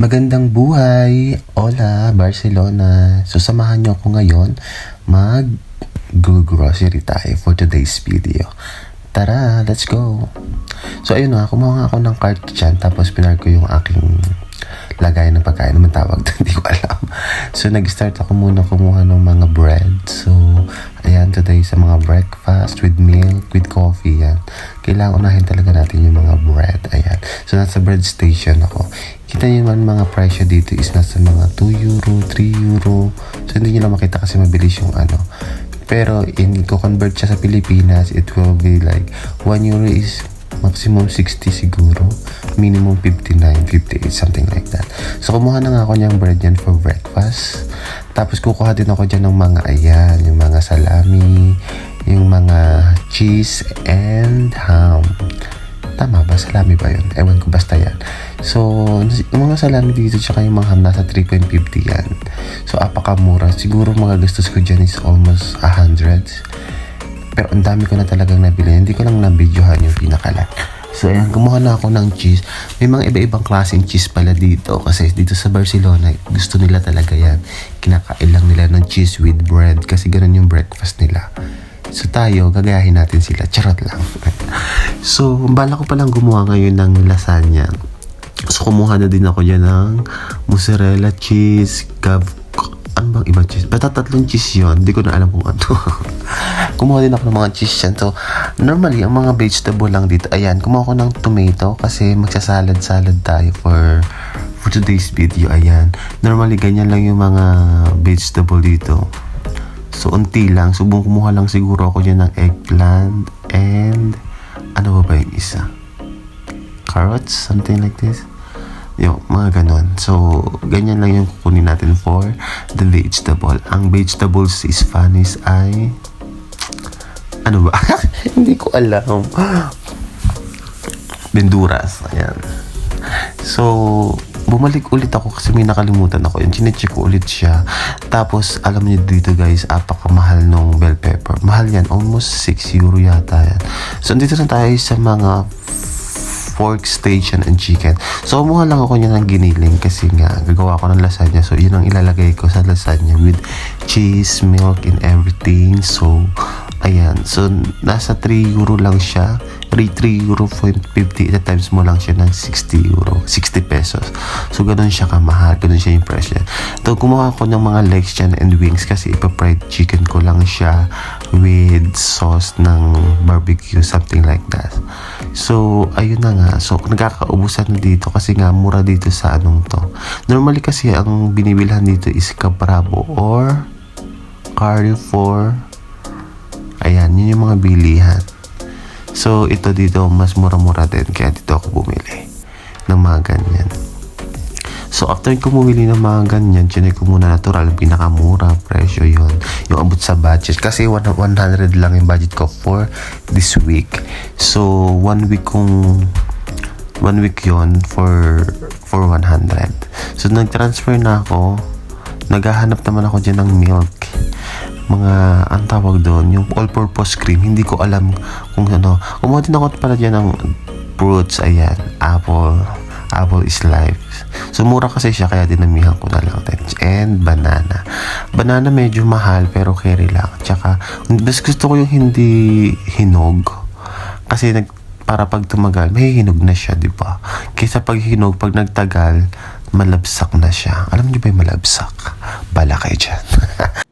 Magandang buhay! Hola, Barcelona! So, samahan niyo ako ngayon mag grocery tayo for today's video. Tara, let's go! So, ayun na, kumuha nga ako ng cart dyan, tapos pinark ko yung aking lagay ng pagkain naman tawag hindi. So, nag-start ako muna kumuha ng mga bread. So, ayan, today sa mga breakfast with milk, with coffee, yan. Kailangan unahin talaga natin yung mga bread, ayan. So, nasa bread station ako. Kita niyo naman mga presyo dito is nasa mga 2 euro, 3 euro. So, hindi niyo lang makita kasi mabilis yung ano. Pero, in ko convert siya sa Pilipinas, it will be like 1 euro is maximum 60 siguro. Minimum 59, 58, something like that. So, kumuha na nga ako niyang bread yan for breakfast. Tapos, kukuha din ako dyan ng mga ayan, yung mga salami, yung mga cheese and ham. Tama ba? Salami ba yun? Ewan ko, basta yan. So, yung mga salami dito, tsaka yung mga ham, nasa 3.50 yan. So, apakamura. Siguro mga gastos ko dyan is almost 100. Pero ang dami ko na talagang nabili. Hindi ko lang nabidyohan yung pinakalat. So, ayan, kumuha na ako ng cheese. May mga iba-ibang klaseng cheese pala dito. Kasi dito sa Barcelona, gusto nila talaga yan. Kinakain lang nila ng cheese with bread. Kasi ganun yung breakfast nila. So, tayo, gagayahin natin sila. Charot lang. so, bala ko palang gumawa ngayon ng lasagna. So, kumuha na din ako dyan ng mozzarella cheese, cav ano bang ibang cheese? Basta tatlong cheese yun. Hindi ko na alam kung ano. kumuha din ako ng mga cheese yan. So, normally, ang mga vegetable lang dito. Ayan, kumuha ako ng tomato kasi magsasalad-salad tayo for for today's video. Ayan. Normally, ganyan lang yung mga vegetable dito. So, unti lang. So, kumuha lang siguro ako dyan ng eggplant and ano ba ba yung isa? Carrots? Something like this? Yung mga ganon. So, ganyan lang yung kukunin natin for the vegetable. Ang vegetables is Spanish ay... Ano ba? Hindi ko alam. Benduras. Ayan. So, bumalik ulit ako kasi may nakalimutan ako. Yung chinecheck ko ulit siya. Tapos, alam niyo dito guys, apakamahal nung bell pepper. Mahal yan. Almost 6 euro yata yan. So, dito na tayo sa mga pork station and chicken. So, kumuha lang ako niya ng giniling kasi nga, gagawa ko ng lasagna. So, yun ang ilalagay ko sa lasagna with cheese, milk, and everything. So, ayan. So, nasa 3 euro lang siya. 3 euro 50 at times mo lang siya ng 60 euro 60 pesos. So ganun siya kamahal ganun siya yung price niya. So kumuha ako ng mga legs dyan and wings kasi ipa-fried chicken ko lang siya with sauce ng barbecue something like that. So ayun na nga. So nagkakaubusan na dito kasi nga mura dito sa anong to. Normally kasi ang binibilhan dito is Cabravo or Carrefour ayan yun yung mga bilihan So, ito dito, mas mura-mura din. Kaya dito ako bumili ng mga ganyan. So, after ko bumili ng mga ganyan, chinek ko muna natural, pinakamura, presyo yon Yung abot sa budget. Kasi 100 lang yung budget ko for this week. So, one week kong one week yon for for 100. So, nag-transfer na ako. Naghahanap naman ako dyan ng milk mga ang tawag doon, yung all-purpose cream, hindi ko alam kung ano. Kumuha din ako pala dyan ng fruits, ayan, apple, apple is life. So, mura kasi siya, kaya dinamihan ko na lang. And banana. Banana medyo mahal, pero carry lang. Tsaka, mas gusto ko yung hindi hinog. Kasi nag, para pag tumagal, may hinog na siya, di ba? Kaysa pag hinog, pag nagtagal, malabsak na siya. Alam niyo ba yung malabsak? Bala kayo dyan.